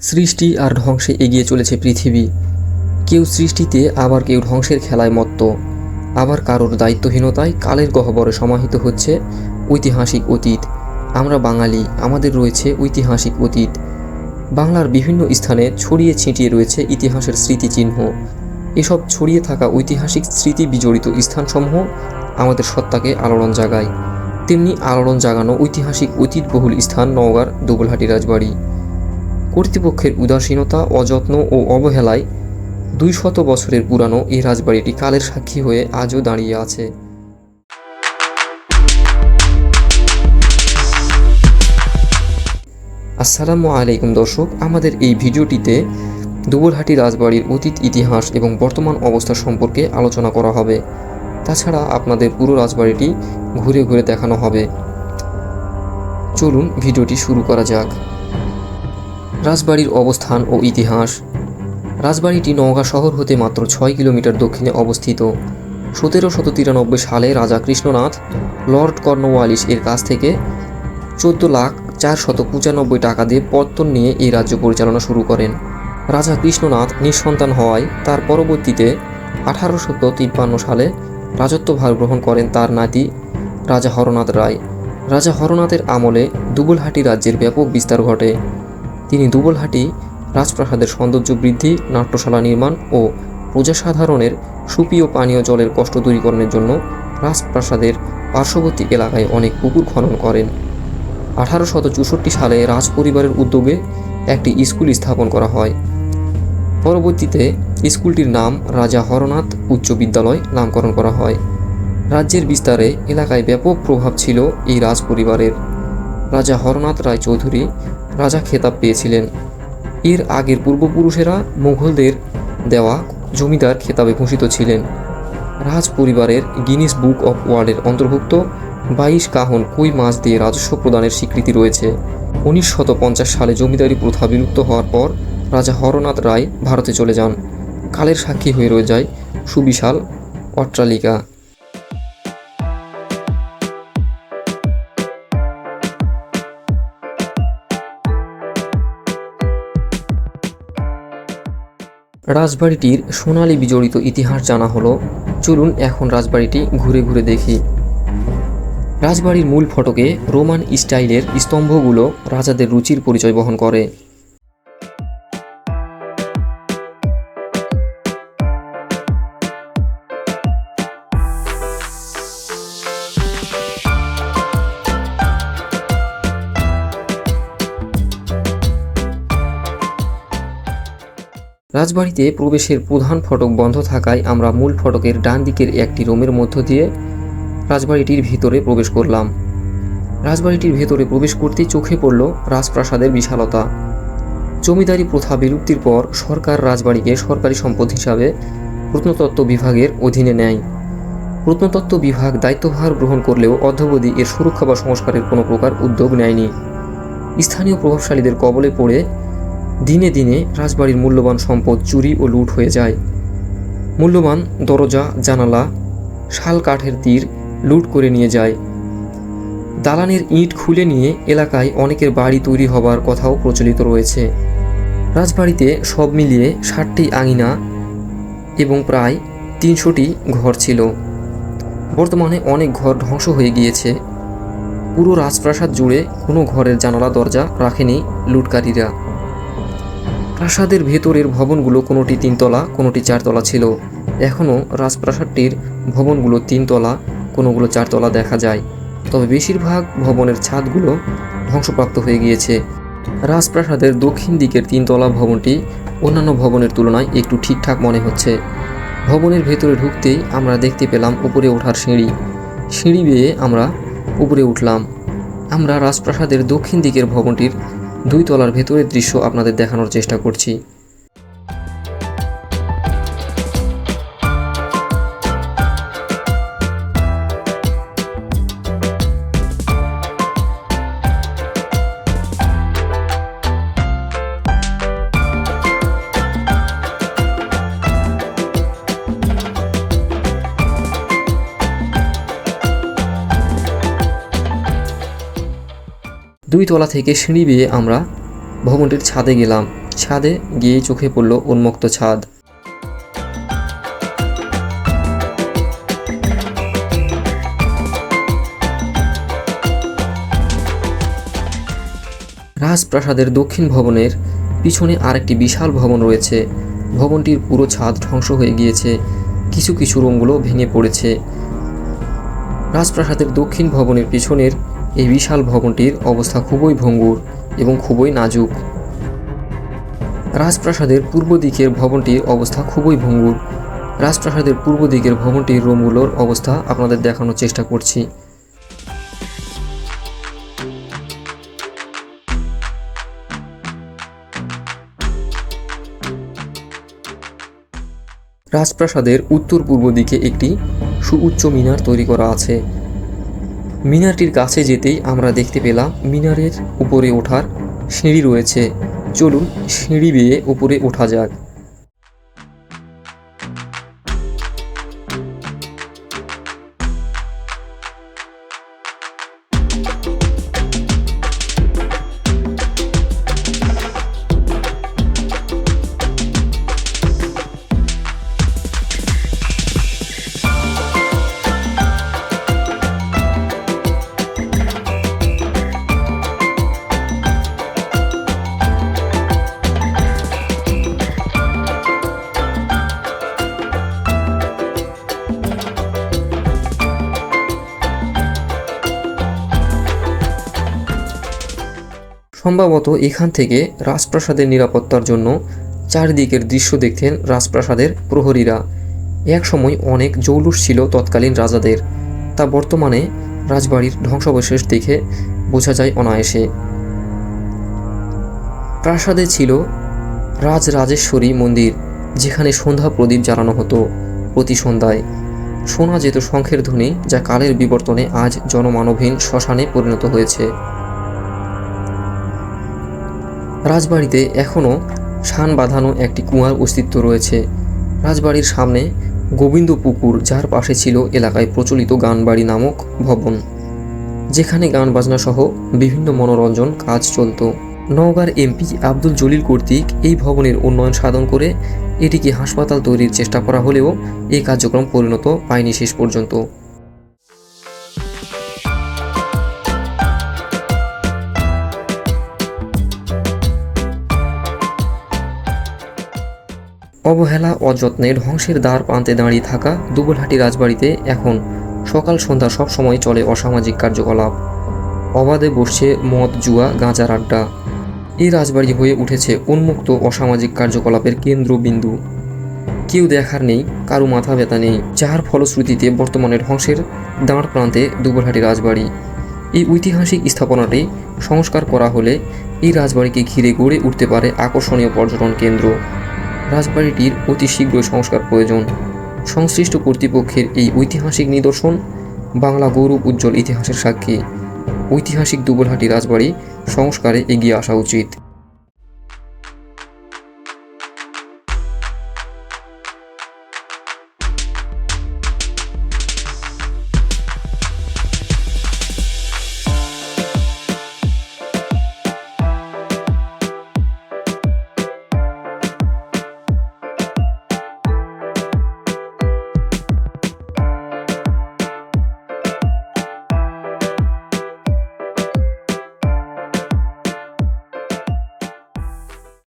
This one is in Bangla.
সৃষ্টি আর ধ্বংসে এগিয়ে চলেছে পৃথিবী। কেউ সৃষ্টিতে, আবার কেউ ধ্বংসের খেলায় মত্ত। আবার কারোর দায়িত্বহীনতায় কালের গহ্বরে সমাহিত হচ্ছে ঐতিহাসিক অতীত। আমরা বাঙালি, আমাদের রয়েছে ঐতিহাসিক অতীত। বাংলার বিভিন্ন স্থানে ছড়িয়ে ছিটিয়ে রয়েছে ইতিহাসের স্মৃতিচিহ্ন। এসব ছড়িয়ে থাকা ঐতিহাসিক স্মৃতি বিজড়িত স্থানসমূহ আমাদের সত্তাকে আলোড়ন জাগায়। তেমনি আলোড়ন জাগানো ঐতিহাসিক অতীতবহুল স্থান নওগাঁর দুবলহাটি রাজবাড়ি। কর্তৃপক্ষের উদাসীনতা, অযত্ন ও অবহেলায় দুই শত বছরের পুরানো এই রাজবাড়িটি কালের সাক্ষী হয়ে আজও দাঁড়িয়ে আছে। আসসালামু আলাইকুম দর্শক, আমাদের এই ভিডিওটিতে দুবলহাটি রাজবাড়ির অতীত ইতিহাস এবং বর্তমান অবস্থা সম্পর্কে আলোচনা করা হবে। তাছাড়া আপনাদের পুরো রাজবাড়িটি ঘুরে ঘুরে দেখানো হবে। চলুন ভিডিওটি শুরু করা যাক। রাজবাড়ির অবস্থান ও ইতিহাস। রাজবাড়িটি নওগাঁ শহর হতে মাত্র ছয় কিলোমিটার দক্ষিণে অবস্থিত। সতেরো শত তিরানব্বই সালে রাজা কৃষ্ণনাথ, লর্ড কর্নওয়ালিস এর কাছ থেকে চোদ্দ লাখ চার শত পঁচানব্বই টাকা দিয়ে পত্তন নিয়ে এই রাজ্য পরিচালনা শুরু করেন। রাজা কৃষ্ণনাথ নিঃসন্তান হওয়ায় তার পরবর্তীতে আঠারোশত তিপ্পান্ন সালে রাজত্বভার গ্রহণ করেন তার নাতি রাজা হরনাথ রায়। রাজা হরনাথের আমলে দুবুলহাটি রাজ্যের ব্যাপক বিস্তার ঘটে। তিনি দুবলহাটি, রাজপ্রাসাদের সৌন্দর্য বৃদ্ধি, নাট্যশালা নির্মাণ ও প্রজাসাধারণের সুপীয় পানীয় জলের কষ্ট দূরীকরণের জন্য রাজপ্রাসাদের পার্শ্ববর্তী এলাকায় অনেক পুকুর খনন করেন। আঠারোশত চৌষট্টি সালে রাজ পরিবারের উদ্যোগে একটি স্কুল স্থাপন করা হয়। পরবর্তীতে স্কুলটির নাম রাজা হরনাথ উচ্চ বিদ্যালয় নামকরণ করা হয়। রাজ্যের বিস্তারে এলাকায় ব্যাপক প্রভাব ছিল এই রাজ পরিবারের রাজা হরনাথ রায় চৌধুরী রাজা খেতাব পেয়েছিলেন। এর আগের পূর্বপুরুষেরা মুঘলদের দেওয়া জমিদার খেতাবে ভূষিত ছিলেন। রাজ পরিবারের গিনিস বুক অফ ওয়ার্ল্ডের অন্তর্ভুক্ত বাইশ কাহন কই মাছ দিয়ে রাজস্ব প্রদানের স্বীকৃতি রয়েছে। উনিশ পঞ্চাশ সালে জমিদারি প্রথা বিলুপ্ত হওয়ার পর রাজা হরনাথ রায় ভারতে চলে যান। কালের সাক্ষী হয়ে রয়ে যায় সুবিশাল অট্টালিকা। রাজবাড়িটির সোনালি বিজড়িত ইতিহাস জানা হলো। চলুন এখন রাজবাড়িটি ঘুরে ঘুরে দেখি। রাজবাড়ির মূল ফটকে রোমান স্টাইলের স্তম্ভগুলো রাজাদের রুচির পরিচয় বহন করে। রাজবাড়িতে প্রবেশের প্রধান ফটক বন্ধ থাকায় আমরা মূল ফটকের ডান দিকের একটি রুমের মধ্য দিয়ে রাজবাড়িটির ভিতরে প্রবেশ করলাম। রাজবাড়িটির ভেতরে প্রবেশ করতেই চোখে পড়ল রাজপ্রাসাদের বিশালতা। জমিদারি প্রথা বিলুপ্তির পর সরকার রাজবাড়িকে সরকারি সম্পদ হিসাবে প্রত্নতত্ত্ব বিভাগের অধীনে নেয়। প্রত্নতত্ত্ব বিভাগ দায়িত্বভার গ্রহণ করলেও অদ্যাবধি এর সুরক্ষা বা সংস্কারের কোনো প্রকার উদ্যোগ নেয়নি। স্থানীয় প্রভাবশালীদের কবলে পড়ে দিনে দিনে রাজবাড়ির মূল্যবান সম্পদ চুরি ও লুট হয়ে যায়। মূল্যবান দরজা, জানালা, শাল কাঠের তীর লুট করে নিয়ে যায়। দালানের ইট খুলে নিয়ে এলাকায় অনেকের বাড়ি তৈরি হবার কথাও প্রচলিত রয়েছে। রাজবাড়িতে সব মিলিয়ে ষাটটি আঙিনা এবং প্রায় তিনশোটি ঘর ছিল। বর্তমানে অনেক ঘর ধ্বংস হয়ে গিয়েছে। পুরো রাজপ্রাসাদ জুড়ে কোনো ঘরের জানালা, দরজা রাখেনি লুটকারীরা। প্রাসাদের ভেতরের ভবনগুলো কোনোটি তিনতলা, কোনোটি চারতলা ছিল। এখনও রাজপ্রাসাদটির ভবনগুলো তিনতলা, কোনোগুলো চারতলা দেখা যায়। তবে বেশিরভাগ ভবনের ছাদগুলো ধ্বংসপ্রাপ্ত হয়ে গিয়েছে। রাজপ্রাসাদের দক্ষিণ দিকের তিনতলা ভবনটি অন্যান্য ভবনের তুলনায় একটু ঠিকঠাক মনে হচ্ছে। ভবনের ভেতরে ঢুকতেই আমরা দেখতে পেলাম উপরে ওঠার সিঁড়ি। সিঁড়ি বেয়ে আমরা উপরে উঠলাম। আমরা রাজপ্রাসাদের দক্ষিণ দিকের ভবনটির দুই তলার ভেতরের দৃশ্য আপনাদের দেখানোর চেষ্টা করছি। দুই তলা থেকে সিঁড়ি বেয়ে আমরা ভবনটির ছাদে গেলাম। ছাদে গিয়ে চোখে পড়ল উন্মুক্ত ছাদ। রাজপ্রাসাদের দক্ষিণ ভবনের পিছনে আরেকটি বিশাল ভবন রয়েছে। ভবনটির পুরো ছাদ ধ্বংস হয়ে গিয়েছে। কিছু কিছু রুমগুলো ভেঙে পড়েছে। রাজপ্রাসাদের দক্ষিণ ভবনের পিছনের এই বিশাল ভবনটির অবস্থা খুবই ভঙ্গুর এবং খুবই নাজুক। রাজপ্রাসাদের পূর্ব দিকের ভবনটির অবস্থা খুবই ভঙ্গুর। রাজপ্রাসাদের পূর্ব দিকের ভবনটির রুমগুলোর অবস্থা আপনাদের দেখানোর চেষ্টা করছি। রাজপ্রাসাদের উত্তর পূর্ব দিকে একটি সুউচ্চ মিনার তৈরি করা আছে। মিনারটির কাছে যেতেই আমরা দেখতে পেলাম মিনারের উপরে ওঠার সিঁড়ি রয়েছে। চলুন সিঁড়ি বেয়ে উপরে ওঠা যাক। সম্ভবত এখান থেকে রাজপ্রাসাদের নিরাপত্তার জন্য চারিদিকের দৃশ্য দেখতেন রাজপ্রাসাদের প্রহরীরা। এক সময় অনেক জৌলুস ছিল তৎকালীন রাজাদের। তা বর্তমানে রাজবাড়ির ধ্বংসাবশেষ দেখে বোঝা যায় অনায়াসে। প্রাসাদে ছিল রাজরাজেশ্বরী মন্দির, যেখানে সন্ধ্যা প্রদীপ জ্বালানো হতো প্রতি সন্ধ্যায়। শোনা যেত শঙ্খের ধ্বনি, যা কালের বিবর্তনে আজ জনমানবহীন শ্মশানে পরিণত হয়েছে। রাজবাড়িতে এখনও শান বাঁধানো একটি কুয়ার অস্তিত্ব রয়েছে। রাজবাড়ির সামনে গোবিন্দ পুকুর যার পাশে ছিল এলাকায় প্রচলিত গানবাড়ি নামক ভবন। যেখানে গান বাজনা সহ বিভিন্ন মনোরঞ্জন কাজ চলত। নওগাঁর এমপি আব্দুল জলিল কর্তৃক এই ভবনের উন্নয়ন সাধন করে এটিকে হাসপাতাল তৈরির চেষ্টা করা হলেও এই কার্যক্রম পরিণত পায়নি শেষ পর্যন্ত। অবহেলা, অযত্নে ধ্বংসের দ্বার প্রান্তে দাঁড়িয়ে থাকা দুবলহাটি রাজবাড়িতে এখন সকাল সন্ধ্যা সব সময় চলে অসামাজিক কার্যকলাপ। অবাধে বসছে মদ, জুয়া, গাঁজার আড্ডা। এই রাজবাড়ি হয়ে উঠেছে উন্মুক্ত অসামাজিক কার্যকলাপের কেন্দ্রবিন্দু। কেউ দেখার নেই, কারও মাথা ব্যথা নেই যার ফলশ্রুতিতে বর্তমানে ধ্বংসের দাঁড় প্রান্তে দুবলহাটি রাজবাড়ি। এই ঐতিহাসিক স্থাপনাটি সংস্কার করা হলে এই রাজবাড়িকে ঘিরে গড়ে উঠতে পারে আকর্ষণীয় পর্যটন কেন্দ্র। রাজবাড়িটির অতি শীঘ্র সংস্কার প্রয়োজন। সংশ্লিষ্ট কর্তৃপক্ষের এই ঐতিহাসিক নিদর্শন বাংলা গৌরব উজ্জ্বল ইতিহাসের সাক্ষী। ঐতিহাসিক দুবলহাটি রাজবাড়ি সংস্কারে এগিয়ে আসা উচিত।